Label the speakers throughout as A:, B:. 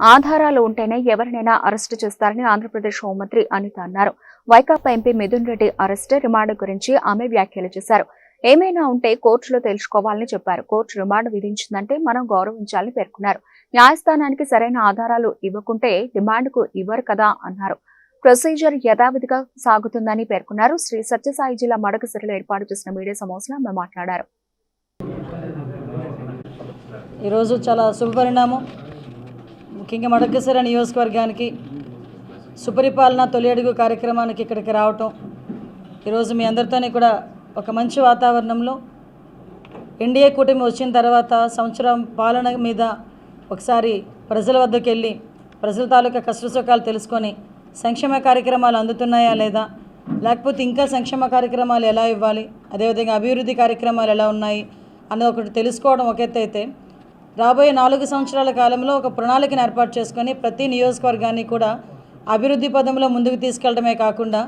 A: ఆధారాలు ఉంటేనే ఎవరినైనా అరెస్టు చేస్తారని ఆంధ్రప్రదేశ్ హోంమంత్రి అనిత అన్నారు. Vaikapa MP Mithun Reddy arrest remand గురించి ఆమె వ్యాఖ్యలు చేశారు. ఏమైనా ఉంటే కోర్టులో తెలుసుకోవాలని చెప్పారు. కోర్టు రిమాండ్ విధించిందంటే మనం గౌరవించాలని పేర్కొన్నారు. న్యాయస్థానానికి సరైన ఆధారాలు ఇవ్వకుంటే డిమాండ్కు ఇవ్వరు కదా అన్నారు. ప్రొసీజర్ యథావిధిగా సాగుతుందని పేర్కొన్నారు. శ్రీ సత్యసాయి జిల్లా మడకసిరిలో ఏర్పాటు చేసిన మీడియా సమావేశంలో ఆమె మాట్లాడారు.
B: ఈరోజు చాలా శుభపరిణామం. ముఖ్యంగా మడకసిర నియోజకవర్గానికి సుపరిపాలన తొలి అడుగు కార్యక్రమానికి ఇక్కడికి రావటం. ఈరోజు మీ అందరితోనే కూడా ఒక మంచి వాతావరణంలో ఎన్డీఏ కూటమి వచ్చిన తర్వాత సంవత్సరం పాలన మీద ఒకసారి ప్రజల వద్దకు వెళ్ళి ప్రజల తాలూకా కష్టసుఖాలు తెలుసుకొని సంక్షేమ కార్యక్రమాలు అందుతున్నాయా లేదా? లేకపోతే ఇంకా సంక్షేమ కార్యక్రమాలు ఎలా ఇవ్వాలి? అదేవిధంగా అభివృద్ధి కార్యక్రమాలు ఎలా ఉన్నాయి? అన్నది ఒకటి తెలుసుకోవడం ఒక అయితే రాబోయే నాలుగు సంవత్సరాల కాలంలో ఒక ప్రణాళికను ఏర్పాటు చేసుకొని ప్రతి నియోజకవర్గాన్ని కూడా అభివృద్ధి పదంలో ముందుకు తీసుకెళ్ళడమే కాకుండా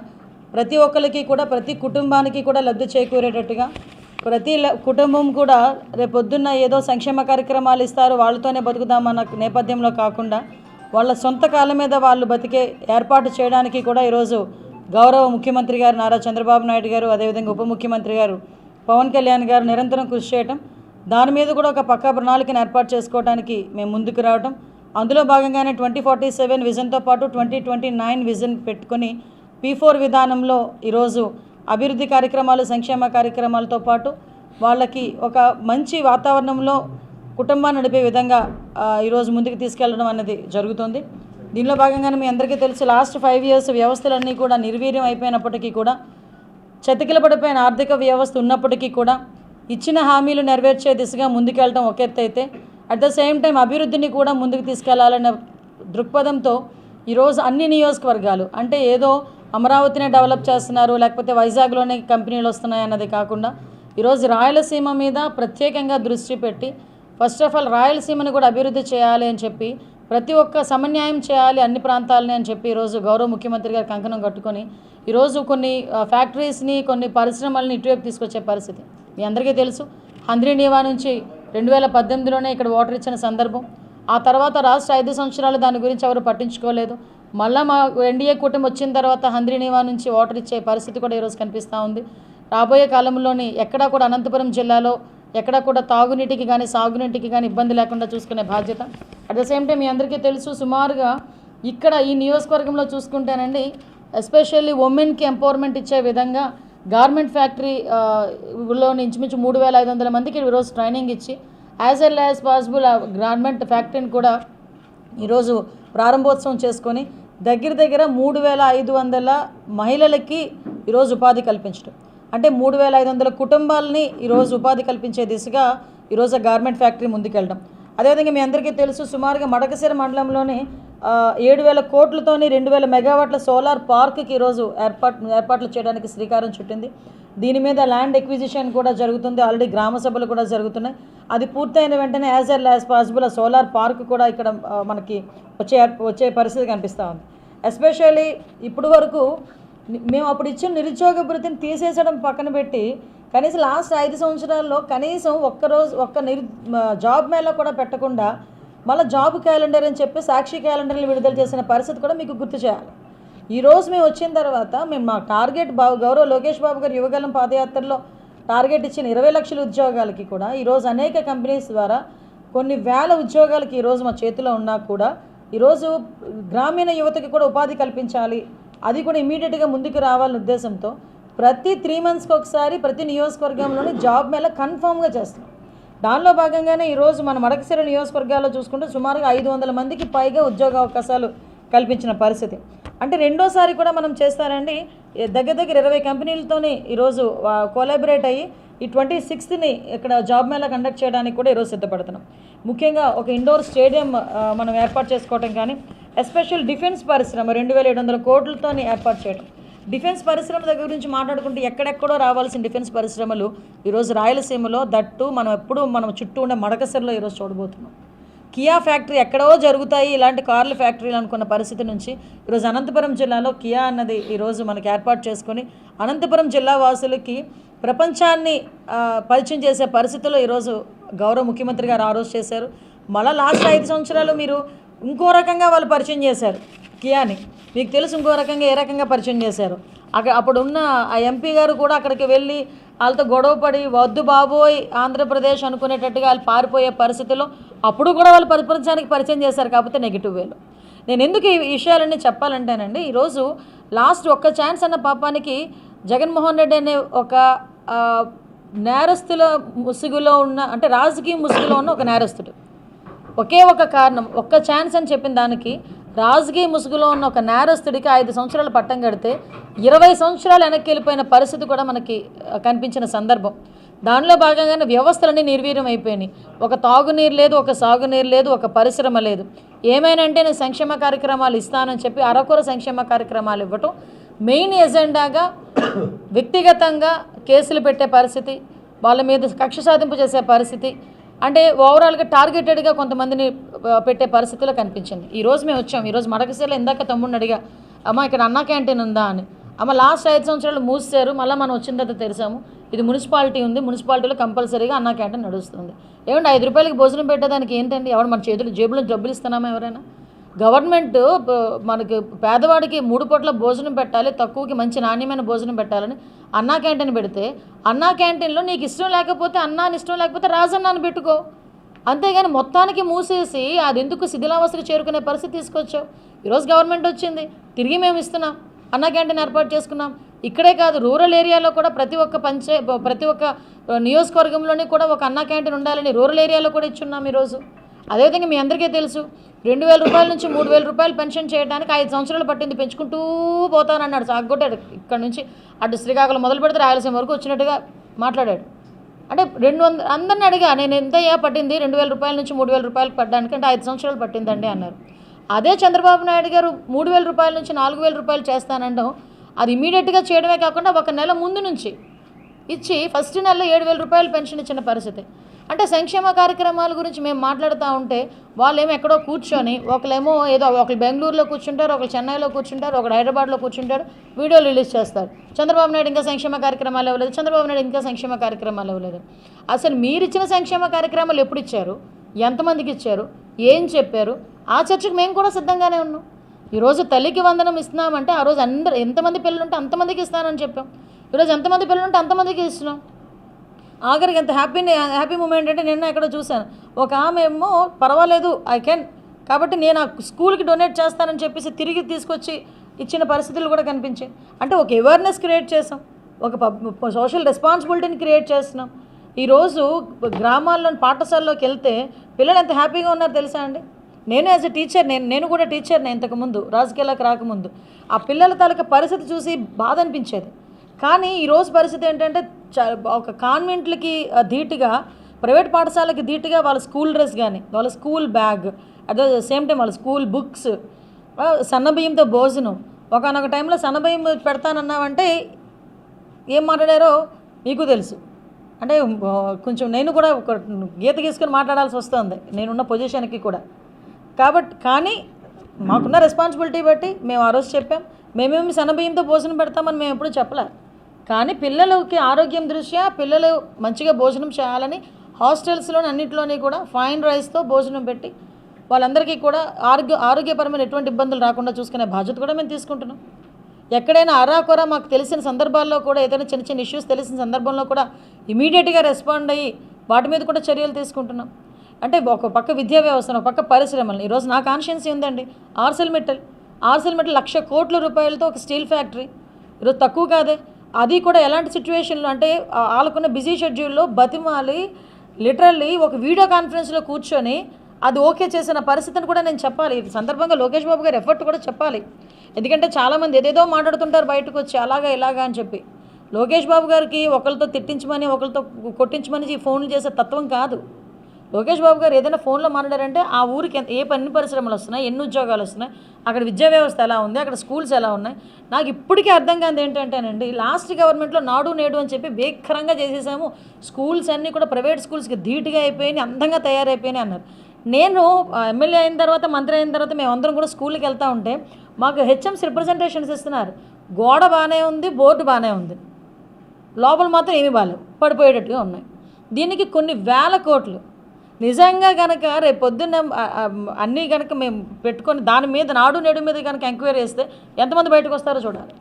B: ప్రతి ఒక్కరికి కూడా ప్రతి కుటుంబానికి కూడా లబ్ధి చేకూరేటట్టుగా ప్రతి ల- కుటుంబం కూడా రేపొద్దున్న ఏదో సంక్షేమ కార్యక్రమాలు ఇస్తారు వాళ్ళతోనే బతుకుదామన్న నేపథ్యంలో కాకుండా వాళ్ళ సొంత కాలం మీద వాళ్ళు బతికే ఏర్పాటు చేయడానికి కూడా ఈరోజు గౌరవ ముఖ్యమంత్రి గారు నారా చంద్రబాబు నాయుడు గారు అదేవిధంగా ఉప ముఖ్యమంత్రి గారు పవన్ కళ్యాణ్ గారు నిరంతరం కృషి చేయటం దాని మీద కూడా ఒక పక్కా ప్రణాళికను ఏర్పాటు చేసుకోవడానికి మేము ముందుకు రావటం. అందులో భాగంగానే ట్వంటీ ఫార్టీ సెవెన్ విజన్తో పాటు ట్వంటీ ట్వంటీ నైన్ విజన్ పెట్టుకొని పీ ఫోర్ విధానంలో ఈరోజు అభివృద్ధి కార్యక్రమాలు సంక్షేమ కార్యక్రమాలతో పాటు వాళ్ళకి ఒక మంచి వాతావరణంలో కుటుంబాన్ని నడిపే విధంగా ఈరోజు ముందుకు తీసుకెళ్ళడం అనేది జరుగుతుంది. దీనిలో భాగంగానే మీ అందరికీ తెలుసు లాస్ట్ ఫైవ్ ఇయర్స్ వ్యవస్థలన్నీ కూడా నిర్వీర్యం అయిపోయినప్పటికీ కూడా చతికిల పడిపోయిన ఆర్థిక వ్యవస్థ ఉన్నప్పటికీ కూడా ఇచ్చిన హామీలు నెరవేర్చే దిశగా ముందుకెళ్ళటం ఒక ఎత్తు అయితే అట్ ద సేమ్ టైం అభివృద్ధిని కూడా ముందుకు తీసుకెళ్ళాలనే దృక్పథంతో ఈరోజు అన్ని నియోజకవర్గాలు అంటే ఏదో అమరావతినే డెవలప్ చేస్తున్నారు లేకపోతే వైజాగ్లోనే కంపెనీలు వస్తున్నాయి అన్నది కాకుండా ఈరోజు రాయలసీమ మీద ప్రత్యేకంగా దృష్టి పెట్టి ఫస్ట్ ఆఫ్ ఆల్ రాయలసీమని కూడా అభివృద్ధి చేయాలి అని చెప్పి ప్రతి ఒక్క సమన్యాయం చేయాలి అన్ని ప్రాంతాలని అని చెప్పి ఈరోజు గౌరవ ముఖ్యమంత్రి గారు కంకణం కట్టుకొని ఈరోజు కొన్ని ఫ్యాక్టరీస్ని కొన్ని పరిశ్రమల్ని ఇటువైపు తీసుకొచ్చే పరిస్థితి. మీ అందరికీ తెలుసు. హంద్రీనీవా నుంచి రెండు వేల పద్దెనిమిదిలోనే ఇక్కడ వాటర్ ఇచ్చిన సందర్భం. ఆ తర్వాత రాష్ట్ర ఐదు సంవత్సరాలు దాని గురించి ఎవరు పట్టించుకోలేదు. మళ్ళీ మా ఎన్డీఏ కూటమి వచ్చిన తర్వాత హంద్రీనీవా నుంచి వాటర్ ఇచ్చే పరిస్థితి కూడా ఈరోజు కనిపిస్తూ ఉంది. రాబోయే కాలంలోని ఎక్కడా కూడా అనంతపురం జిల్లాలో ఎక్కడా కూడా తాగునీటికి కానీ సాగునీటికి కానీ ఇబ్బంది లేకుండా చూసుకునే బాధ్యత. అట్ ద సేమ్ టైం మీ అందరికీ తెలుసు సుమారుగా ఇక్కడ ఈ నియోజకవర్గంలో చూసుకుంటేనండి ఎస్పెషల్లీ ఉమెన్కి ఎంపవర్మెంట్ ఇచ్చే విధంగా గార్మెంట్ ఫ్యాక్టరీ ఆ, ఇంచుమించు మూడు వేల ఐదు వందల మందికి ఈరోజు ట్రైనింగ్ ఇచ్చి యాజ్ ఎల్ యాజ్ పాసిబుల్ ఆ గార్మెంట్ ఫ్యాక్టరీని కూడా ఈరోజు ప్రారంభోత్సవం చేసుకొని దగ్గర దగ్గర మూడు వేల ఐదు వందల మహిళలకి ఈరోజు ఉపాధి కల్పించడం. అంటే మూడు వేల ఐదు వందల కుటుంబాలని ఈరోజు ఉపాధి కల్పించే దిశగా ఈరోజు గార్మెంట్ ఫ్యాక్టరీ ముందుకెళ్ళడం. అదేవిధంగా మీ అందరికీ తెలుసు సుమారుగా మడకసిర మండలంలోని ఏడు వేల కోట్లతోని రెండు వేల మెగావాట్ల సోలార్ పార్క్కి ఈరోజు ఏర్పాటు ఏర్పాట్లు చేయడానికి శ్రీకారం చుట్టింది. దీని మీద ల్యాండ్ ఎక్విజిషన్ కూడా జరుగుతుంది ఆల్రెడీ గ్రామ సభలు కూడా జరుగుతున్నాయి. అది పూర్తయిన వెంటనే యాజ్ ఎల్ యాజ్ పాసిబుల్ ఆ సోలార్ పార్క్ కూడా ఇక్కడ మనకి వచ్చే వచ్చే పరిస్థితి కనిపిస్తూ ఉంది. ఎస్పెషల్లీ ఇప్పుడు వరకు మేము అప్పుడు ఇచ్చిన నిరుద్యోగ భృతిని తీసేసడం పక్కన పెట్టి కనీసం లాస్ట్ ఐదు సంవత్సరాల్లో కనీసం ఒక్కరోజు ఒక్క నిరు జాబ్ మేళ కూడా పెట్టకుండా మళ్ళీ జాబ్ క్యాలెండర్ అని చెప్పి సాక్షి క్యాలెండర్లు విడుదల చేసిన పరిస్థితి కూడా మీకు గుర్తు చేయాలి. ఈరోజు మేము వచ్చిన తర్వాత మేము మా టార్గెట్ బాబు గౌరవ లోకేష్ బాబు గారు యువగలం పాదయాత్రలో టార్గెట్ ఇచ్చిన ఇరవై లక్షల ఉద్యోగాలకి కూడా ఈరోజు అనేక కంపెనీస్ ద్వారా కొన్ని వేల ఉద్యోగాలకి ఈరోజు మా చేతిలో ఉన్నా కూడా ఈరోజు గ్రామీణ యువతకి కూడా ఉపాధి కల్పించాలి అది కూడా ఇమీడియట్గా ముందుకు రావాలనే ఉద్దేశంతో ప్రతి త్రీ మంత్స్కి ఒకసారి ప్రతి నియోజకవర్గంలోని జాబ్ మేళ కన్ఫామ్గా చేస్తున్నాం. దానిలో భాగంగానే ఈరోజు మన మడకసిర నియోజకవర్గాల్లో చూసుకుంటే సుమారుగా ఐదు వందల మందికి పైగా ఉద్యోగ అవకాశాలు కల్పించిన పరిస్థితి. అంటే రెండోసారి కూడా మనం చేస్తారండి దగ్గర దగ్గర ఇరవై కంపెనీలతోనే ఈరోజు కోలాబరేట్ అయ్యి ఈ ట్వంటీ సిక్స్త్ని ఇక్కడ జాబ్ మేళా కండక్ట్ చేయడానికి కూడా ఈరోజు సిద్ధపడుతున్నాం. ముఖ్యంగా ఒక ఇండోర్ స్టేడియం మనం ఏర్పాటు చేసుకోవటం కానీ ఎస్పెషల్ డిఫెన్స్ పరిశ్రమ రెండు వేల ఏడు వందల కోట్లతో ఏర్పాటు చేయడం డిఫెన్స్ పరిశ్రమ దగ్గర గురించి మాట్లాడుకుంటే ఎక్కడెక్కడో రావాల్సిన డిఫెన్స్ పరిశ్రమలు ఈరోజు రాయలసీమలో దట్టు మనం ఎప్పుడూ మనం చుట్టూ ఉండే మడకసరిలో ఈరోజు చూడబోతున్నాం. కియా ఫ్యాక్టరీ ఎక్కడో జరుగుతాయి ఇలాంటి కార్ల ఫ్యాక్టరీలు అనుకున్న పరిస్థితి నుంచి ఈరోజు అనంతపురం జిల్లాలో కియా అన్నది ఈరోజు మనకి ఏర్పాటు చేసుకొని అనంతపురం జిల్లా వాసులకి ప్రపంచాన్ని పరిచయం చేసే పరిస్థితిలో ఈరోజు గౌరవ ముఖ్యమంత్రి గారు ఆ రోజు చేశారు. మళ్ళీ లాస్ట్ ఐదు సంవత్సరాలు మీరు ఇంకో రకంగా వాళ్ళు పరిచయం చేశారు. కియాని మీకు తెలుసు ఇంకో రకంగా ఏ రకంగా పరిచయం చేశారు. అక్కడ అప్పుడు ఉన్న ఆ ఎంపీ గారు కూడా అక్కడికి వెళ్ళి వాళ్ళతో గొడవపడి వద్దు బాబోయ్ ఆంధ్రప్రదేశ్ అనుకునేటట్టుగా వాళ్ళు పారిపోయే పరిస్థితిలో అప్పుడు కూడా వాళ్ళు పరిపరించడానికి పరిచయం చేశారు కాకపోతే నెగిటివ్ వేలో. నేను ఎందుకు ఈ విషయాలన్నీ చెప్పాలంటేనండి ఈరోజు లాస్ట్ ఒక్క ఛాన్స్ అన్న పాపానికి జగన్మోహన్ రెడ్డి అనే ఒక నేరస్తుల ముసుగులో ఉన్న అంటే రాజకీయ ముసుగులో ఉన్న ఒక నేరస్తుడు. ఒకే ఒక కారణం ఒక్క ఛాన్స్ అని చెప్పిన దానికి రాజకీయ ముసుగులో ఉన్న ఒక నేరస్తుడికి ఐదు సంవత్సరాలు పట్టం కడితే ఇరవై సంవత్సరాలు వెనక్కి వెళ్ళిపోయిన పరిస్థితి కూడా మనకి కనిపించిన సందర్భం. దానిలో భాగంగానే వ్యవస్థలన్నీ నిర్వీర్యం అయిపోయినాయి. ఒక తాగునీరు లేదు ఒక సాగునీరు లేదు ఒక పరిశ్రమ లేదు. ఏమైనా నేను సంక్షేమ కార్యక్రమాలు ఇస్తానని చెప్పి అరకొర సంక్షేమ కార్యక్రమాలు ఇవ్వటం. మెయిన్ ఎజెండాగా వ్యక్తిగతంగా కేసులు పెట్టే పరిస్థితి వాళ్ళ మీద కక్ష సాధింపు చేసే పరిస్థితి అంటే ఓవరాల్గా టార్గెటెడ్గా కొంతమందిని పెట్టే పరిస్థితిలో కనిపించింది. ఈరోజు మేము వచ్చాం. ఈరోజు మడకశీల ఇందాక తమ్ముడిని అడిగా అమ్మ ఇక్కడ అన్నా క్యాంటీన్ ఉందా? అని. అమ్మ లాస్ట్ ఐదు సంవత్సరాలు మూసారు మళ్ళీ మనం వచ్చిన తర్వాత తెలిసాము ఇది మున్సిపాలిటీ ఉంది. మున్సిపాలిటీలో కంపల్సరీగా అన్నా క్యాంటీన్ నడుస్తుంది. ఏమంటే ఐదు రూపాయలకి భోజనం పెట్టేదానికి ఏంటండి? ఎవరు మన చేతులు జేబులో డబ్బులు ఇస్తున్నామా ఎవరైనా? గవర్నమెంట్ మనకి పేదవాడికి మూడు పూట్ల భోజనం పెట్టాలి తక్కువకి మంచి నాణ్యమైన భోజనం పెట్టాలని అన్నా క్యాంటీన్ పెడితే అన్నా క్యాంటీన్లో నీకు ఇష్టం లేకపోతే అన్నాని ఇష్టం లేకపోతే రాజన్నాను పెట్టుకో. అంతేగాని మొత్తానికి మూసేసి అది ఎందుకు శిథిలావస్థకు చేరుకునే పరిస్థితి తీసుకొచ్చావు? ఈరోజు గవర్నమెంట్ వచ్చింది తిరిగి మేము ఇస్తున్నాం అన్నా క్యాంటీన్ ఏర్పాటు చేసుకున్నాం. ఇక్కడే కాదు రూరల్ ఏరియాలో కూడా ప్రతి ఒక్క పంచే ప్రతి ఒక్క నియోజకవర్గంలోని కూడా ఒక అన్నా క్యాంటీన్ ఉండాలని రూరల్ ఏరియాలో కూడా ఇచ్చున్నాం ఈరోజు. అదేవిధంగా మీ అందరికీ తెలుసు రెండు వేల రూపాయల నుంచి మూడు వేల రూపాయలు పెన్షన్ చేయడానికి ఐదు సంవత్సరాలు పట్టింది. పెంచుకుంటూ పోతానన్నాడు. సాగొట్టాడు ఇక్కడ నుంచి అటు శ్రీకాకుళం మొదలు పెడితే రాయలసీమ వరకు వచ్చినట్టుగా మాట్లాడాడు. అంటే రెండు వంద అందరిని అడిగా నేను ఎంతయ్యా పట్టింది? రెండు వేల రూపాయల నుంచి మూడు వేల రూపాయలు పడ్డానికి అంటే ఐదు సంవత్సరాలు పట్టిందండి అన్నారు. అదే చంద్రబాబు నాయుడు గారు మూడు వేల రూపాయల నుంచి నాలుగు వేల రూపాయలు చేస్తానంటాం అది ఇమీడియట్గా చేయడమే కాకుండా ఒక నెల ముందు నుంచి ఇచ్చి ఫస్ట్ నెలలో ఏడు వేల రూపాయలు పెన్షన్ ఇచ్చిన పరిస్థితి. అంటే సంక్షేమ కార్యక్రమాల గురించి మేము మాట్లాడుతూ ఉంటే వాళ్ళేమో ఎక్కడో కూర్చొని ఒకళ్ళేమో ఏదో ఒకళ్ళు బెంగళూరులో కూర్చుంటారు ఒకళ్ళు చెన్నైలో కూర్చుంటారు ఒకరు హైదరాబాద్లో కూర్చుంటారు వీడియోలు రిలీజ్ చేస్తారు. చంద్రబాబు నాయుడు ఇంకా సంక్షేమ కార్యక్రమాలు ఇవ్వలేదు చంద్రబాబు నాయుడు ఇంకా సంక్షేమ కార్యక్రమాలు ఇవ్వలేదు. అసలు మీరు ఇచ్చిన సంక్షేమ కార్యక్రమాలు ఎప్పుడు ఇచ్చారు? ఎంతమందికి ఇచ్చారు? ఏం చెప్పారు? ఆ చర్చకు మేము కూడా సిద్ధంగానే ఉన్నాం. ఈరోజు తల్లికి వందనం ఇస్తున్నామంటే ఆ రోజు అందరు ఎంతమంది పిల్లలు ఉంటే అంతమందికి ఇస్తానని చెప్పాం. ఈరోజు ఎంతమంది పిల్లలు ఉంటే అంతమందికి ఇస్తున్నాం. ఆఖరికి ఎంత హ్యాపీ హ్యాపీ మూమెంట్ అంటే నిన్న ఎక్కడో చూశాను. ఒక ఆమె ఏమో పర్వాలేదు ఐ కెన్ కాబట్టి నేను ఆ స్కూల్కి డొనేట్ చేస్తానని చెప్పేసి తిరిగి తీసుకొచ్చి ఇచ్చిన పరిస్థితులు కూడా కనిపించాయి. అంటే ఒక అవేర్నెస్ క్రియేట్ చేసాం. ఒక పబ్ సోషల్ రెస్పాన్సిబిలిటీని క్రియేట్ చేస్తున్నాం. ఈరోజు గ్రామాల్లోని పాఠశాలలోకి వెళ్తే పిల్లలు ఎంత హ్యాపీగా ఉన్నారో తెలుసా అండి? నేను యాజ్ ఎ టీచర్ నేను నేను కూడా టీచర్ని ఇంతకుముందు రాజకీయాలకు రాకముందు. ఆ పిల్లల తాలూకా పరిస్థితి చూసి బాధ అనిపించేది. కానీ ఈరోజు పరిస్థితి ఏంటంటే ఒక కాన్వెంట్లకి ధీటుగా ప్రైవేట్ పాఠశాలకి ధీటుగా వాళ్ళ స్కూల్ డ్రెస్ కానీ వాళ్ళ school bag at the same time వాళ్ళ స్కూల్ బుక్స్ సన్నబియ్యంతో భోజనం. ఒకనొక టైంలో సన్నబియ్యం పెడతానన్నావంటే ఏం మాట్లాడారో మీకు తెలుసు. అంటే కొంచెం నేను కూడా ఒక గీత గీసుకొని మాట్లాడాల్సి వస్తుంది. నేనున్న పొజిషన్కి కూడా. కాబట్టి కానీ మాకున్న రెస్పాన్సిబిలిటీ బట్టి మేము ఆ రోజు చెప్పాం. మేమేమి సన్నబియ్యంతో భోజనం పెడతామని మేము ఎప్పుడూ చెప్పలే. కానీ పిల్లలకి ఆరోగ్యం దృష్ట్యా పిల్లలు మంచిగా భోజనం చేయాలని హాస్టల్స్లోని అన్నింటిలోని కూడా ఫైన్ రైస్తో భోజనం పెట్టి వాళ్ళందరికీ కూడా ఆరోగ్య ఆరోగ్యపరమైన ఎటువంటి ఇబ్బందులు రాకుండా చూసుకునే బాధ్యత కూడా మేము తీసుకుంటున్నాం. ఎక్కడైనా అరాకొర మాకు తెలిసిన సందర్భాల్లో కూడా ఏదైనా చిన్న చిన్న ఇష్యూస్ తెలిసిన సందర్భంలో కూడా ఇమీడియట్గా రెస్పాండ్ అయ్యి వాటి మీద కూడా చర్యలు తీసుకుంటున్నాం. అంటే ఒక పక్క విద్యా వ్యవస్థను ఒక పక్క పరిశ్రమలు ఈరోజు నా కాన్షియన్స్ ఉందండి. ఆర్సెల్ మెటల్ ఆర్సెల్ మెటల్ లక్ష కోట్ల రూపాయలతో ఒక స్టీల్ ఫ్యాక్టరీ. ఈరోజు తక్కువ కాదే. అది కూడా ఎలాంటి సిచ్యువేషన్లో అంటే వాళ్ళకున్న బిజీ షెడ్యూల్లో బతిమాలి లిటరల్లీ ఒక వీడియో కాన్ఫరెన్స్లో కూర్చొని అది ఓకే చేసిన పరిస్థితిని కూడా నేను చెప్పాలి. ఈ సందర్భంగా లోకేష్ బాబు గారి ఎఫర్ట్ కూడా చెప్పాలి. ఎందుకంటే చాలామంది ఏదేదో మాట్లాడుతుంటారు బయటకు వచ్చి అలాగా ఇలాగా అని చెప్పి. లోకేష్ బాబు గారికి ఒకరితో తిట్టించమని ఒకరితో కొట్టించమని ఈ ఫోన్లు చేసే తత్వం కాదు. లోకేష్ బాబు గారు ఏదైనా ఫోన్లో మాట్లాడారంటే ఆ ఊరికి ఎంత- ఏ పని పరిశ్రమలు వస్తున్నాయి ఎన్ని ఉద్యోగాలు వస్తున్నాయి అక్కడ విద్యా వ్యవస్థ ఎలా ఉంది అక్కడ స్కూల్స్ ఎలా ఉన్నాయి నాకు ఇప్పటికీ అర్థం కాదు ఏంటంటేనండి లాస్ట్ గవర్నమెంట్లో నాడు నేడు అని చెప్పి భీకరంగా చేసేసాము. స్కూల్స్ అన్నీ కూడా ప్రైవేట్ స్కూల్స్కి ధీటుగా అయిపోయినాయి అందంగా తయారైపోయినాయి అన్నారు. నేను ఎమ్మెల్యే అయిన తర్వాత మంత్రి అయిన తర్వాత మేమందరం కూడా స్కూల్కి వెళ్తూ ఉంటే మాకు హెచ్ఎంస్ రిప్రజెంటేషన్స్ ఇస్తున్నారు. గోడ బాగానే ఉంది బోర్డు బాగానే ఉంది. లోపల మాత్రం ఏమీ బాగాలేవు పడిపోయేటట్టుగా ఉన్నాయి. దీనికి కొన్ని వేల కోట్లు నిజంగా కనుక రేపు పొద్దున్న అన్నీ కనుక మేము పెట్టుకొని దాని మీద నాడు నేడు మీద కనుక ఎంక్వైరీ చేస్తే ఎంతమంది బయటకు వస్తారో చూడాలి.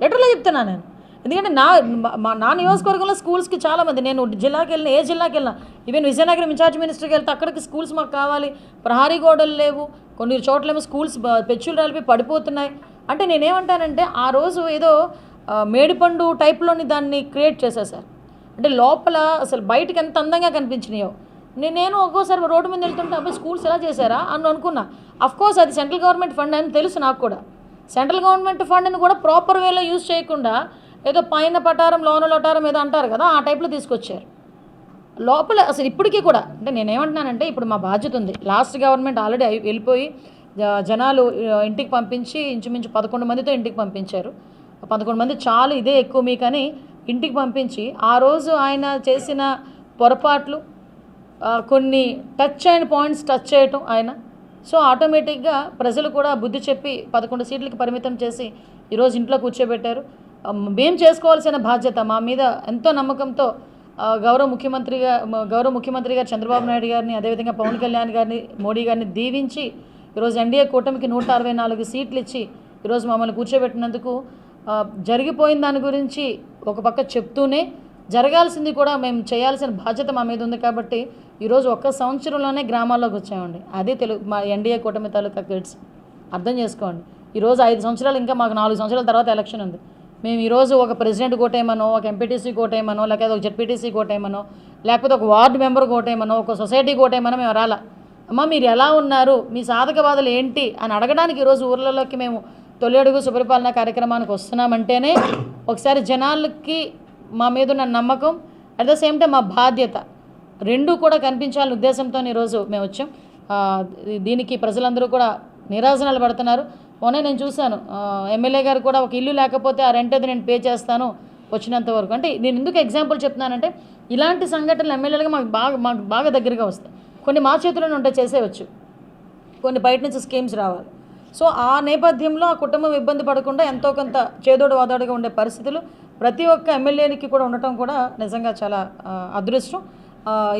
B: లెటర్లో చెప్తున్నా నేను. ఎందుకంటే నా మా- నా నియోజకవర్గంలో స్కూల్స్కి చాలామంది నేను జిల్లాకి వెళ్ళిన ఏ జిల్లాకి వెళ్ళినా ఈవెన్ విజయనగరం ఇన్ఛార్జ్ మినిస్టర్కి వెళ్తే అక్కడికి స్కూల్స్ మాకు కావాలి. ప్రహారీ గోడలు లేవు. కొన్ని చోట్లేమో స్కూల్స్ పెచ్చులు రాలిపోయి పడిపోతున్నాయి. అంటే నేనేమంటానంటే ఆ రోజు ఏదో మేడిపండు టైప్లోని దాన్ని క్రియేట్ చేసేసారు అంటే లోపల అసలు బయటకు ఎంత అందంగా కనిపించినాయో. నేను నేను ఒక్కోసారి రోడ్డు మీద వెళ్తుంటే అబ్బాయి స్కూల్స్ ఎలా చేశారా? అని అనుకున్నా. అఫ్ కోర్స్ అది సెంట్రల్ గవర్నమెంట్ ఫండ్ అని తెలుసు నాకు కూడా. సెంట్రల్ గవర్నమెంట్ ఫండ్ని కూడా ప్రాపర్ వేలో యూజ్ చేయకుండా ఏదో పైన పటారం లోన లొటారం ఏదో అంటారు కదా ఆ టైప్లో తీసుకొచ్చారు. లోపల అసలు ఇప్పటికీ కూడా అంటే నేనేమంటున్నానంటే ఇప్పుడు మా బాధ్యత ఉంది. లాస్ట్ గవర్నమెంట్ ఆల్రెడీ వెళ్ళిపోయి జనాలు ఇంటికి పంపించి ఇంచుమించు పదకొండు మందితో ఇంటికి పంపించారు. పదకొండు మంది చాలు ఇదే ఎక్కువ మీకని ఇంటికి పంపించి ఆ రోజు ఆయన చేసిన పొరపాట్లు కొన్ని టచ్ అయిన పాయింట్స్ టచ్ చేయటం ఆయన. సో ఆటోమేటిక్గా ప్రజలు కూడా బుద్ధి చెప్పి పదకొండు సీట్లకి పరిమితం చేసి ఈరోజు ఇంట్లో కూర్చోబెట్టారు. మేము చేసుకోవాల్సిన బాధ్యత మా మీద ఎంతో నమ్మకంతో గౌరవ ముఖ్యమంత్రిగా గౌరవ ముఖ్యమంత్రి గారు చంద్రబాబు నాయుడు గారిని అదేవిధంగా పవన్ కళ్యాణ్ గారిని మోడీ గారిని దీవించి ఈరోజు ఎన్డీఏ కూటమికి నూట అరవై నాలుగు సీట్లు ఇచ్చి ఈరోజు మమ్మల్ని కూర్చోబెట్టినందుకు జరిగిపోయిన దాని గురించి ఒక పక్క చెప్తూనే జరగాల్సింది కూడా మేము చేయాల్సిన బాధ్యత మా మీద ఉంది కాబట్టి ఈరోజు ఒక్క సంవత్సరంలోనే గ్రామాల్లోకి వచ్చామండి. అదే తెలుగు మా ఎన్డీఏ కూటమి తాలూకా కిడ్స్ అర్థం చేసుకోండి. ఈరోజు ఐదు సంవత్సరాలు ఇంకా మాకు నాలుగు సంవత్సరాల తర్వాత ఎలక్షన్ ఉంది. మేము ఈరోజు ఒక ప్రెసిడెంట్ కోటేయమనో ఒక ఎంపీటీసీ కోటేయమనో లేకపోతే ఒక జెడ్పీటీసీ కోటేయమనో లేకపోతే ఒక వార్డు మెంబర్ కోటేయమనో ఒక సొసైటీ కోటేయమనో మేము రాలా. అమ్మ మీరు ఎలా ఉన్నారు? మీ సాధక బాధలు ఏంటి? అని అడగడానికి ఈరోజు ఊర్లలోకి మేము తొలి అడుగు సుపరిపాలన కార్యక్రమానికి వస్తున్నామంటేనే ఒకసారి జనాలకి మా మీద ఉన్న నమ్మకం అట్ ద సేమ్ టైం మా బాధ్యత. రెండూ కూడా కనిపించాలనే ఉద్దేశంతో ఈరోజు మేము వచ్చాం. దీనికి ప్రజలందరూ కూడా నిరాశనాలు పడుతున్నారు. మొన్న నేను చూశాను. ఎమ్మెల్యే గారు కూడా ఒక ఇల్లు లేకపోతే ఆ రెంట్ అది నేను పే చేస్తాను వచ్చినంత వరకు. అంటే నేను ఎందుకు ఎగ్జాంపుల్ చెప్తున్నానంటే ఇలాంటి సంఘటనలు ఎమ్మెల్యేలుగా మాకు బాగా మాకు బాగా దగ్గరగా వస్తాయి. కొన్ని మా చేతిలోనే ఉంటే చేసేవచ్చు కొన్ని బయట నుంచి స్కీమ్స్ రావాలి. సో ఆ నేపథ్యంలో ఆ కుటుంబం ఇబ్బంది పడకుండా ఎంతో కొంత చేదోడు వాదోడుగా ఉండే పరిస్థితులు ప్రతి ఒక్క ఎమ్మెల్యేనికి కూడా ఉండటం కూడా నిజంగా చాలా అదృష్టం.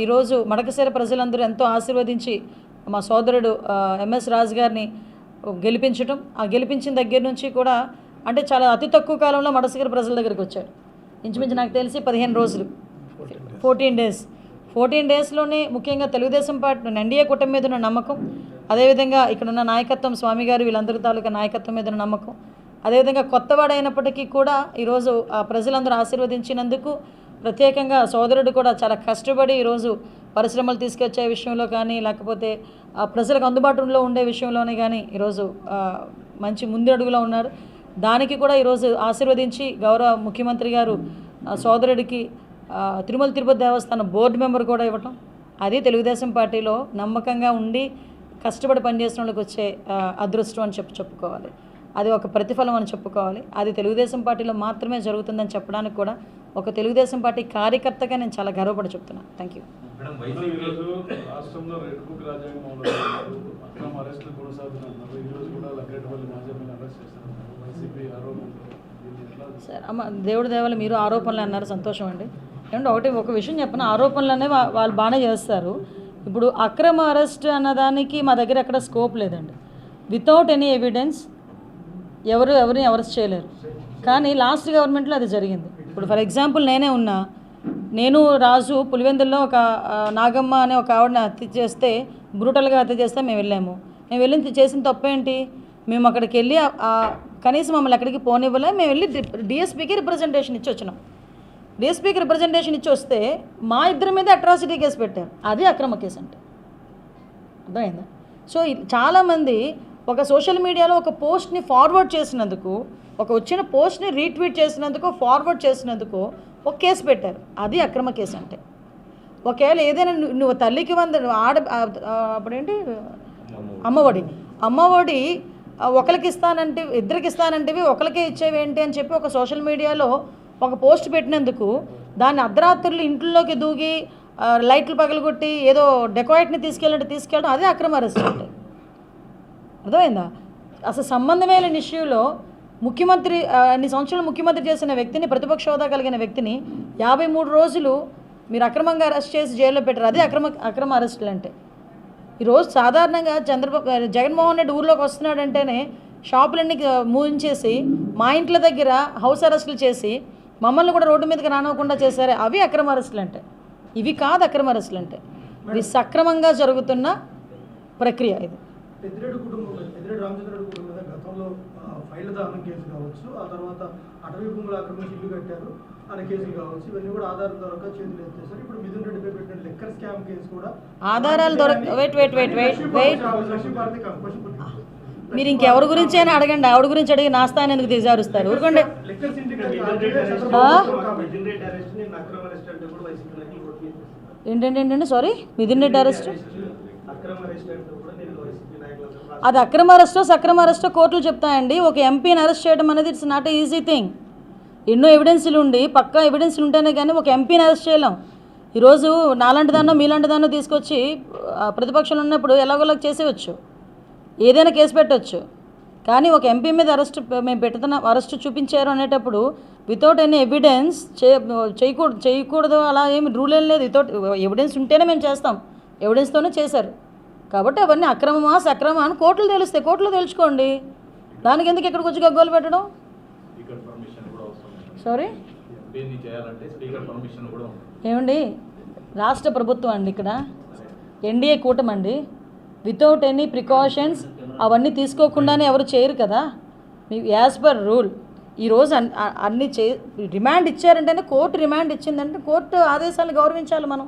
B: ఈరోజు మడకశిర ప్రజలందరూ ఎంతో ఆశీర్వదించి మా సోదరుడు ఎంఎస్ రాజు గారిని గెలిపించటం. ఆ గెలిపించిన దగ్గర నుంచి కూడా అంటే చాలా అతి తక్కువ కాలంలో మడసగిరి ప్రజల దగ్గరికి వచ్చాడు. ఇంచుమించు నాకు తెలిసి పదిహేను రోజులు. Fourteen days. ఫోర్టీన్ డేస్లోనే ముఖ్యంగా తెలుగుదేశం పార్టీ ఎన్డీఏ కూటమి మీద ఉన్న నమ్మకం అదేవిధంగా ఇక్కడ ఉన్న నాయకత్వం స్వామి గారు వీళ్ళందరి తాలూకా నాయకత్వం మీద ఉన్న నమ్మకం అదేవిధంగా కొత్తవాడైనప్పటికీ కూడా ఈరోజు ఆ ప్రజలందరూ ఆశీర్వదించినందుకు ప్రత్యేకంగా సోదరుడు కూడా చాలా కష్టపడి ఈరోజు పరిశ్రమలు తీసుకొచ్చే విషయంలో కానీ లేకపోతే ఆ ప్రజలకు అందుబాటులో ఉండే విషయంలోనే కానీ ఈరోజు మంచి ముందడుగులో ఉన్నారు. దానికి కూడా ఈరోజు ఆశీర్వదించి గౌరవ ముఖ్యమంత్రి గారు సోదరుడికి తిరుమల తిరుపతి దేవస్థానం బోర్డు మెంబర్ కూడా ఇవ్వటం అది తెలుగుదేశం పార్టీలో నమ్మకంగా ఉండి కష్టపడి పనిచేసిన వాళ్ళకి వచ్చే అదృష్టం అని చెప్పి చెప్పుకోవాలి. అది ఒక ప్రతిఫలం అని చెప్పుకోవాలి. అది తెలుగుదేశం పార్టీలో మాత్రమే జరుగుతుందని చెప్పడానికి కూడా ఒక తెలుగుదేశం పార్టీ కార్యకర్తగా నేను చాలా గర్వపడి చెప్తున్నాను థ్యాంక్ యూ సార్ అమ్మ దేవుడి దేవాలు మీరు ఆరోపణలు అన్నారు సంతోషం అండి ఏమంటే ఒకటి ఒక విషయం చెప్పిన? ఆరోపణలు అనేవి వాళ్ళు బాగానే చేస్తారు. ఇప్పుడు అక్రమ అరెస్ట్ అన్నదానికి మా దగ్గర ఎక్కడ స్కోప్ లేదండి. వితౌట్ ఎనీ ఎవిడెన్స్ ఎవరు ఎవరిని అరెస్ట్ చేయలేరు. కానీ లాస్ట్ గవర్నమెంట్లో అది జరిగింది. ఇప్పుడు ఫర్ ఎగ్జాంపుల్ నేనే ఉన్నా నేను రాజు పులివెందుల్లో ఒక నాగమ్మ అనే ఒక ఆవిడని హత్య చేస్తే బ్రూటల్గా హత్య చేస్తే మేము వెళ్ళాము. మేము వెళ్ళి చేసిన తప్పేంటి? మేము అక్కడికి వెళ్ళి కనీసం మమ్మల్ని అక్కడికి పోనివ్వలే మేము వెళ్ళి డిఎస్పీకి రిప్రజెంటేషన్ ఇచ్చి వచ్చినాం. డిఎస్పీకి రిప్రజెంటేషన్ ఇచ్చి వస్తే మా ఇద్దరి మీద అట్రాసిటీ కేసు పెట్టారు. అది అక్రమ కేసు అంటే. అర్థమైందా? సో ఇది- చాలామంది ఒక సోషల్ మీడియాలో ఒక పోస్ట్ని ఫార్వర్డ్ చేసినందుకు ఒక వచ్చిన పోస్ట్ని రీట్వీట్ చేసినందుకు ఫార్వర్డ్ చేసినందుకు ఒక కేసు పెట్టారు. అది అక్రమ కేసు అంటే. ఒకవేళ ఏదైనా నువ్వు- నువ్వు తల్లికి వంద ఆడ అప్పుడేంటి? అమ్మఒడి. అమ్మఒడి ఒకరికి ఇస్తానంటే ఇద్దరికి ఇస్తానంటేవి ఒకరికే ఇచ్చేవి ఏంటి అని చెప్పి ఒక సోషల్ మీడియాలో ఒక పోస్ట్ పెట్టినందుకు దాన్ని అర్ధరాత్రులు ఇంట్లోకి దూగి లైట్లు పగలగొట్టి ఏదో డెకాయిట్ని తీసుకెళ్ళినట్టు తీసుకెళ్ళడం అదే అక్రమ అరెస్ట్ అంటే. అర్థమైందా? అసలు సంబంధమే లేని ఇష్యూలో ముఖ్యమంత్రి అన్ని సంవత్సరాలు ముఖ్యమంత్రి చేసిన వ్యక్తిని ప్రతిపక్ష హోదా కలిగిన వ్యక్తిని యాభై మూడు రోజులు మీరు అక్రమంగా అరెస్ట్ చేసి జైల్లో పెట్టారు. అదే అక్రమ అక్రమ అరెస్టులు అంటే ఈరోజు సాధారణంగా చంద్రబాబు జగన్మోహన్ రెడ్డి ఊర్లోకి వస్తున్నాడంటేనే షాపులన్నీ మూయించేసి మా ఇంట్ల దగ్గర హౌస్ అరెస్టులు చేసి మమ్మల్ని కూడా రోడ్డు మీదకి రానివ్వకుండా చేశారే. అవి అక్రమ అరెస్టులు అంటే ఇవి కాదు అక్రమ అరెస్టులు అంటే ఇవి సక్రమంగా జరుగుతున్న ప్రక్రియ ఇది.
C: పెద్దిరెడ్డి కుటుంబం పెద్దిరెడ్డి రామచంద్రరెడ్డి కుటుంబం మీద గతంలో ఫైల్ దానం కేసు కావచ్చు ఆ తర్వాత అటవీ భూములు ఆక్రమించి ఇల్లు కట్టారు అనే కేసులు కావచ్చు ఇవన్నీ కూడా ఆధారం దొరక చేతులు ఎత్తేసారు ఇప్పుడు మిథున్ రెడ్డిపై పెట్టిన లెక్కర్ స్కామ్ కేసు కూడా
B: ఆధారాలు దొరక wait wait wait wait wait
C: Lakshmi Bharati కాదు, పశుపతి.
B: మీరు ఇంకెవరి గురించి అయినా అడగండి ఆవిడ గురించి అడిగి నా స్థానం ఎందుకు దిగజారుస్తారు? ఊరుకోండి.
C: రెడ్డి
B: ఏంటంటే ఏంటంటే సారీ మిథున్ రెడ్డి అరెస్ట్
C: అక్రమ అరెస్ట్ అంటే కూడా నేను వైసీపీ నాయకులు
B: అది అక్రమ అరెస్టో సక్రమ అరెస్టో కోర్టులు చెప్తాయండి. ఒక ఎంపీని అరెస్ట్ చేయడం అనేది ఇట్స్ నాట్ ఈజీ థింగ్ ఎన్నో ఎవిడెన్స్లు ఉండి పక్కా ఎవిడెన్స్లు ఉంటేనే కానీ ఒక ఎంపీని అరెస్ట్ చేయలేం. ఈరోజు నాలాంటి దాన్నో మీలాంటి దాన్నో తీసుకొచ్చి ప్రతిపక్షంలో ఉన్నప్పుడు ఎలాగోలాగ చేసేవచ్చు ఏదైనా కేసు పెట్టవచ్చు కానీ ఒక ఎంపీ మీద అరెస్ట్ మేము పెడుతున్న అరెస్ట్ చూపించారు అనేటప్పుడు వితౌట్ ఎనీ ఎవిడెన్స్ చే చేయకూడదు చేయకూడదు అలా ఏమి రూల్ ఏం లేదు. వితౌట్ ఎవిడెన్స్ ఉంటేనే మేము చేస్తాం. ఎవిడెన్స్తోనే చేశారు. కాబట్టి అవన్నీ అక్రమమా సక్రమా అని కోర్టులు తెలుస్తాయి. కోర్టులో తెలుసుకోండి దానికి ఎందుకు ఇక్కడికి వచ్చి గగ్గోలు పెట్టడం? సారీ ఏమండి? రాష్ట్ర ప్రభుత్వం అండి ఇక్కడ. ఎన్డీఏ కూటమి అండి. వితౌట్ ఎనీ ప్రికాషన్స్ అవన్నీ తీసుకోకుండానే ఎవరు చేయరు కదా. మీ యాజ్ పర్ రూల్ ఈరోజు అన్ని చే రిమాండ్ ఇచ్చారంటేనే కోర్టు రిమాండ్ ఇచ్చిందంటే కోర్టు ఆదేశాలను గౌరవించాలి మనం.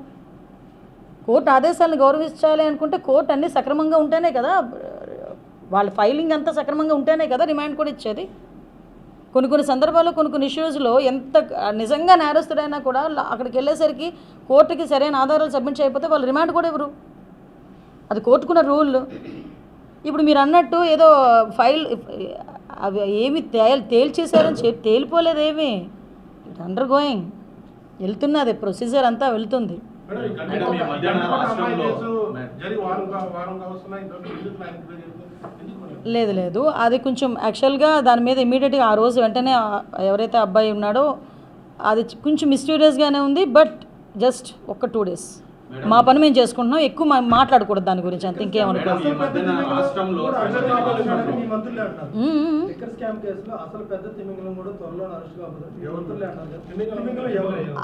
B: కోర్టు ఆదేశాలను గౌరవించాలి అనుకుంటే కోర్టు అన్నీ సక్రమంగా ఉంటేనే కదా వాళ్ళ ఫైలింగ్ అంతా సక్రమంగా ఉంటేనే కదా రిమాండ్ కూడా ఇచ్చేది. కొన్ని కొన్ని సందర్భాల్లో కొన్ని కొన్ని ఇష్యూస్లో ఎంత నిజంగా నేరస్తుడైనా కూడా అక్కడికి వెళ్ళేసరికి కోర్టుకి సరైన ఆధారాలు సబ్మిట్ చేయకపోతే వాళ్ళు రిమాండ్ కూడా ఇవ్వరు. అది కోర్టుకున్న రూల్. ఇప్పుడు మీరు అన్నట్టు ఏదో ఫైల్ అవి ఏమి తేల్ తేల్చేశారని చెప్పి తేలిపోలేదు ఏమి ఇట్ అండర్ గోయింగ్. వెళ్తున్నది ప్రొసీజర్ అంతా వెళ్తుంది. లేదు లేదు. అది కొంచెం యాక్చువల్గా దాని మీద ఇమీడియట్గా ఆ రోజు వెంటనే ఆ- ఎవరైతే అబ్బాయి ఉన్నాడో అది కొంచెం మిస్టీరియస్గానే ఉంది బట్ జస్ట్ ఒక టూ డేస్ మా పని మేము చేసుకుంటున్నాం. ఎక్కువ మాట్లాడకూడదు దాని గురించి అంత ఇంకేమనుకో
D: మేడం, ఈ మధ్యన రాష్ట్రంలో
C: కూడా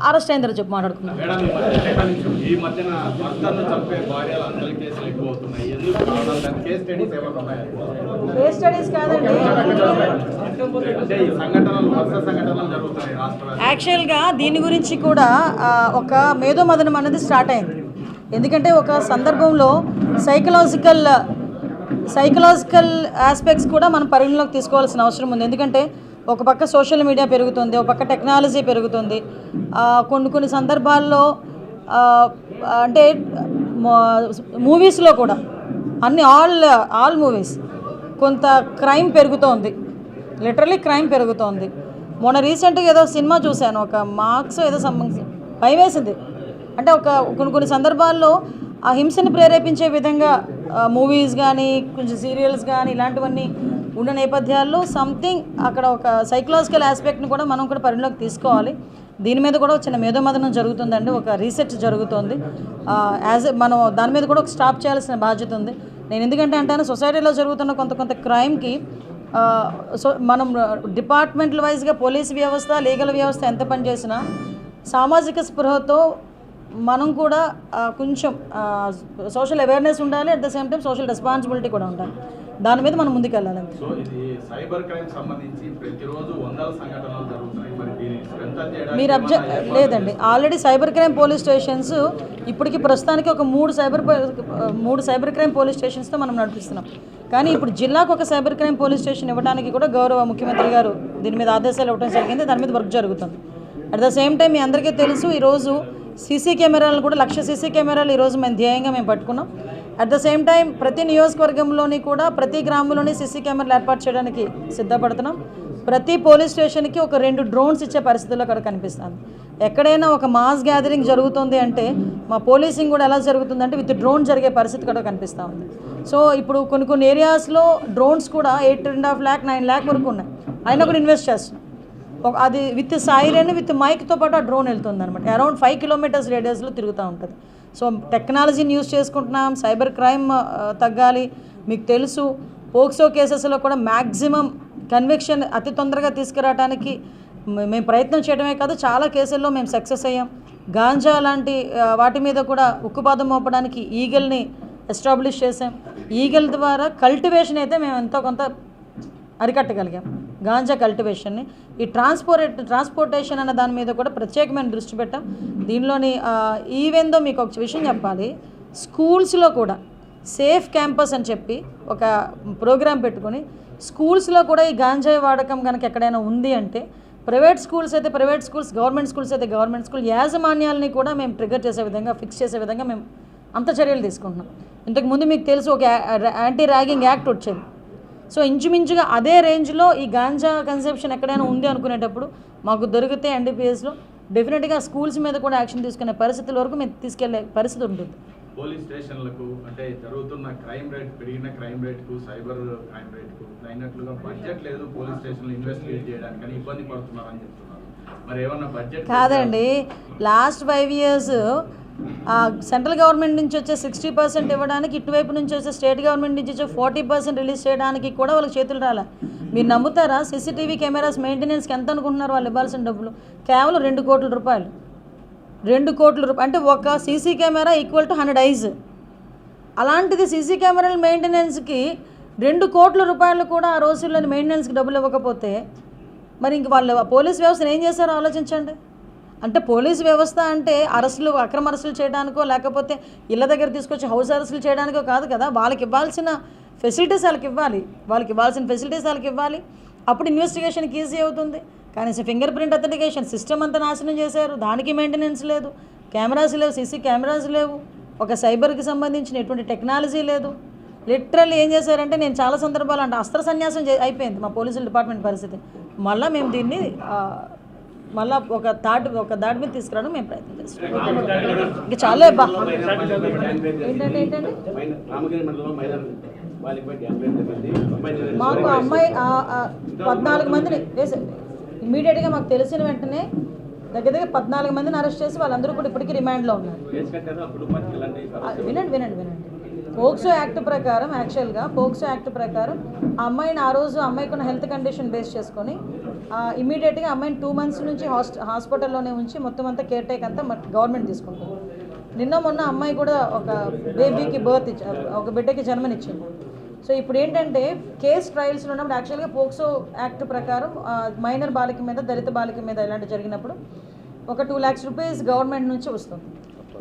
C: అరెస్ట్
B: తర్వాత చెప్పు
D: దాని కేసు స్టడీస్
B: కాదండి. యాక్చువల్గా దీని గురించి కూడా ఒక మేధోమదనం అనేది స్టార్ట్ అయింది. ఎందుకంటే ఒక సందర్భంలో సైకలాజికల్ సైకలాజికల్ ఆస్పెక్ట్స్ కూడా మనం పరిగణలోకి తీసుకోవాల్సిన అవసరం ఉంది. ఎందుకంటే ఒక పక్క సోషల్ మీడియా పెరుగుతుంది ఒక పక్క టెక్నాలజీ పెరుగుతుంది. కొన్ని కొన్ని సందర్భాల్లో అంటే మూవీస్లో కూడా అన్ని ఆల్ ఆల్ మూవీస్ కొంత క్రైమ్ పెరుగుతోంది. లిటరలీ క్రైమ్ పెరుగుతోంది. మొన్న రీసెంట్గా ఏదో సినిమా చూశాను ఒక మార్క్స్ ఏదో సంబంధించి భయం వేసింది అంటే ఒక కొన్ని కొన్ని సందర్భాల్లో ఆ హింసను ప్రేరేపించే విధంగా మూవీస్ కానీ కొంచెం సీరియల్స్ కానీ ఇలాంటివన్నీ ఉన్న నేపథ్యాల్లో సంథింగ్ అక్కడ ఒక సైకలాజికల్ ఆస్పెక్ట్ని కూడా మనం కూడా పరిణిలోకి తీసుకోవాలి. దీని మీద కూడా చిన్న మేధోమదనం జరుగుతుందండి. ఒక రీసెర్చ్ జరుగుతుంది. యాజ్ మనం దాని మీద కూడా ఒక స్టాప్ చేయాల్సిన బాధ్యత ఉంది. నేను ఎందుకంటే అంటే సొసైటీలో జరుగుతున్న కొంత కొంత క్రైమ్కి సో మనం డిపార్ట్మెంట్ వైజ్గా పోలీస్ వ్యవస్థ లీగల్ వ్యవస్థ ఎంత పనిచేసినా సామాజిక స్పృహతో మనం కూడా కొంచెం సోషల్ అవేర్నెస్ ఉండాలి at the same time social responsibility కూడా ఉండాలి. దాని మీద మనం ముందుకెళ్ళాలి.
D: సో ఇది సైబర్ క్రైమ్ సంబంధించి ప్రతిరోజు వందల సంఘటనలు జరుగుతున్నాయి. మరి దీన్ని స్ట్రెంథన్ చేయడానికి
B: మీరు అబ్జె
D: ఏమన్నా ఏర్పాట్లు
B: లేదండి. Already cyber crime police stations ఇప్పటికి ప్రస్తుతానికి ఒక మూడు సైబర్ మూడు సైబర్ క్రైమ్ పోలీస్ స్టేషన్స్తో మనం నడిపిస్తున్నాం. కానీ ఇప్పుడు జిల్లాకు ఒక సైబర్ క్రైమ్ పోలీస్ స్టేషన్ ఇవ్వడానికి కూడా గౌరవ ముఖ్యమంత్రి గారు దీని మీద ఆదేశాలు ఇవ్వడం జరిగింది. దాని మీద వర్క్ జరుగుతుంది. అట్ ద సేమ్ టైం మీ అందరికీ తెలుసు ఈరోజు సీసీ కెమెరాలు కూడా లక్ష సీసీ కెమెరాలు ఈరోజు మేము ధ్యేయంగా మేము పట్టుకున్నాం. అట్ ద సేమ్ టైం ప్రతి నియోజకవర్గంలోని కూడా ప్రతి గ్రామంలోని సీసీ కెమెరాలు ఏర్పాటు చేయడానికి సిద్ధపడుతున్నాం. ప్రతి పోలీస్ స్టేషన్కి ఒక రెండు డ్రోన్స్ ఇచ్చే పరిస్థితుల్లో అక్కడ కనిపిస్తుంది. ఎక్కడైనా ఒక మాస్ గ్యాదరింగ్ జరుగుతుంది అంటే మా పోలీసింగ్ కూడా ఎలా జరుగుతుందంటే విత్ డ్రోన్ జరిగే పరిస్థితి కూడా కనిపిస్తూ ఉంది. సో ఇప్పుడు కొన్ని కొన్ని ఏరియాస్లో డ్రోన్స్ కూడా eight and half lakh nine lakh వరకు ఉన్నాయి. అయినా కూడా ఇన్వెస్ట్ చేస్తున్నాం. అది విత్ సాయిలేని విత్ మైక్తో పాటు ఆ డ్రోన్ వెళ్తుంది అనమాట అరౌండ్ ఫైవ్ కిలోమీటర్స్ రేడియస్లో తిరుగుతూ ఉంటుంది. సో టెక్నాలజీని యూస్ చేసుకుంటున్నాం సైబర్ క్రైమ్ uh, తగ్గాలి. మీకు తెలుసు పోక్సో కేసెస్లో కూడా మ్యాక్సిమం కన్విక్షన్ అతి తొందరగా తీసుకురావడానికి మేము ప్రయత్నం చేయడమే కాదు చాలా కేసుల్లో మేము సక్సెస్ అయ్యాం. గాంజా లాంటి uh, వాటి మీద కూడా ఉక్కుపాదం మోపడానికి ఈగల్ని ఎస్టాబ్లిష్ చేసాం ఈగల్ ద్వారా కల్టివేషన్ అయితే మేము ఎంతో కొంత అరికట్టగలిగాం. గాంజా కల్టివేషన్ని. ఈ ట్రాన్స్పోర్ట్ ట్రాన్స్పోర్టేషన్ అన్న దాని మీద కూడా ప్రత్యేకమైన దృష్టి పెట్టాం. దీనిలోని ఈవెందో మీకు ఒక విషయం చెప్పాలి. స్కూల్స్లో కూడా సేఫ్ క్యాంపస్ అని చెప్పి ఒక ప్రోగ్రాం పెట్టుకొని స్కూల్స్లో కూడా ఈ గాంజాయి వాడకం కనుక ఎక్కడైనా ఉంది అంటే ప్రైవేట్ స్కూల్స్ అయితే ప్రైవేట్ స్కూల్స్ గవర్నమెంట్ స్కూల్స్ అయితే గవర్నమెంట్ స్కూల్ యాజమాన్యాలని కూడా మేము ట్రిగర్ చేసే విధంగా ఫిక్స్ చేసే విధంగా మేము అంత చర్యలు తీసుకుంటున్నాం. ఇంతకుముందు మీకు తెలుసు ఒక యాంటీ ర్యాగింగ్ యాక్ట్ వచ్చేది. సో ఇంచుమించుగా అదే రేంజ్లో ఈ గాంజా కన్సెప్షన్ ఎక్కడైనా ఉంది అనుకునేటప్పుడు మాకు దొరికితే ఎన్డీపీఎస్లో డెఫినెట్గా స్కూల్స్ మీద కూడా యాక్షన్ తీసుకునే పరిస్థితుల వరకు మేము తీసుకెళ్ళే పరిస్థితి ఉంటుంది.
D: పోలీస్ స్టేషన్లకు అంటే జరుగుతున్న క్రైమ్ రేట్ పెరిగిన క్రైమ్ రేట్కు సైబర్ క్రైమ్ రేట్కు అయినట్లుగా బడ్జెట్ లేదు పోలీస్ స్టేషన్లో ఇన్వెస్టిగేట్ చేయడానికి అని ఇబ్బంది పడుతున్నారని చెప్తున్నారు. మరి ఏమన్నా బడ్జెట్
B: కాదండి last five years central government నుంచి వచ్చే సిక్స్టీ పర్సెంట్ ఇవ్వడానికి ఇటువైపు నుంచి వచ్చే స్టేట్ గవర్నమెంట్ నుంచి వచ్చే ఫార్టీ పర్సెంట్ రిలీజ్ చేయడానికి కూడా వాళ్ళకి చేతులు రాలే. మీరు నమ్ముతారా? సీసీటీవీ కెమెరాస్ మెయింటెనెన్స్కి ఎంత అనుకుంటున్నారు వాళ్ళు ఇవ్వాల్సిన డబ్బులు? కేవలం రెండు కోట్ల రూపాయలు. రెండు కోట్ల రూపాయలు అంటే ఒక CC camera equal to hundred eyes అలాంటిది సీసీ కెమెరాల మెయింటెనెన్స్కి రెండు కోట్ల రూపాయలు కూడా ఆ రోజుల్లోని మెయింటెనెన్స్కి డబ్బులు ఇవ్వకపోతే మరి ఇంక వాళ్ళు పోలీస్ వ్యవస్థను ఏం చేశారో ఆలోచించండి. అంటే పోలీస్ వ్యవస్థ అంటే అరెస్టులు అక్రమ అరెస్టులు చేయడానికో లేకపోతే ఇళ్ళ దగ్గర తీసుకొచ్చి హౌస్ అరెస్టులు చేయడానికో కాదు కదా. వాళ్ళకి ఇవ్వాల్సిన ఫెసిలిటీస్ వాళ్ళకి ఇవ్వాలి. వాళ్ళకి ఇవ్వాల్సిన ఫెసిలిటీస్ వాళ్ళకి ఇవ్వాలి. అప్పుడు ఇన్వెస్టిగేషన్కి ఈజీ అవుతుంది. కానీ ఫింగర్ ప్రింట్ అథెంటికేషన్ సిస్టమ్ అంతా నాశనం చేశారు. దానికి మెయింటెనెన్స్ లేదు. కెమెరాస్ లేవు సీసీ కెమెరాస్ లేవు. ఒక సైబర్కి సంబంధించిన ఎటువంటి టెక్నాలజీ లేదు. లిటరల్ ఏం చేశారంటే నేను చాలా సందర్భాలు అంటే అస్త్ర సన్యాసం అయిపోయింది మా పోలీసుల డిపార్ట్మెంట్ పరిస్థితి. మళ్ళీ మేము దీన్ని మళ్ళా ఒక తాటి ఒక దాటి మీద తీసుకురావడం మేము ప్రయత్నం చేస్తాం ఇంకా చాలా బా ఏంటంటే ఏంటంటే? మాకు అమ్మాయి పద్నాలుగు మందిని వేసండి ఇమీడియట్గా మాకు తెలిసిన వెంటనే దగ్గర దగ్గర పద్నాలుగు మందిని అరెస్ట్ చేసి వాళ్ళందరూ కూడా ఇప్పటికీ రిమాండ్లో ఉన్నారు. వినండి వినండి వినండి. పోక్సో యాక్ట్ ప్రకారం యాక్చువల్గా పోక్సో యాక్ట్ ప్రకారం ఆ అమ్మాయిని ఆ రోజు అమ్మాయికి ఉన్న హెల్త్ కండిషన్ బేస్ చేసుకొని ఇమీడియట్గా అమ్మాయిని టూ మంత్స్ నుంచి హాస్ట హాస్పిటల్లోనే ఉంచి మొత్తం అంతా కేర్ టేక్ అంతా గవర్నమెంట్ తీసుకుంటుంది. నిన్న మొన్న అమ్మాయి కూడా ఒక బేబీకి బర్త్ ఇచ్చి ఒక బిడ్డకి జన్మనిచ్చింది. సో ఇప్పుడు ఏంటంటే కేస్ ట్రయల్స్లో ఉన్నప్పుడు యాక్చువల్గా పోక్సో యాక్ట్ ప్రకారం మైనర్ బాలిక మీద దళిత బాలిక మీద ఇలాంటి జరిగినప్పుడు ఒక టూ ల్యాక్స్ రూపీస్ గవర్నమెంట్ నుంచి వస్తుంది.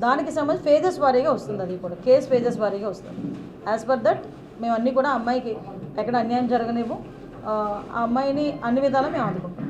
B: దానికి సంబంధించి ఫేజెస్ వారీగా వస్తుంది అది కూడా. కేస్ ఫేజెస్ వారీగా వస్తుంది. యాజ్ పర్ దట్ మేము అన్నీ కూడా అమ్మాయికి ఎక్కడ అన్యాయం జరగనివ్వు. ఆ ఆ అమ్మాయిని అన్ని విధాలా మేము ఆదుకుంటాం.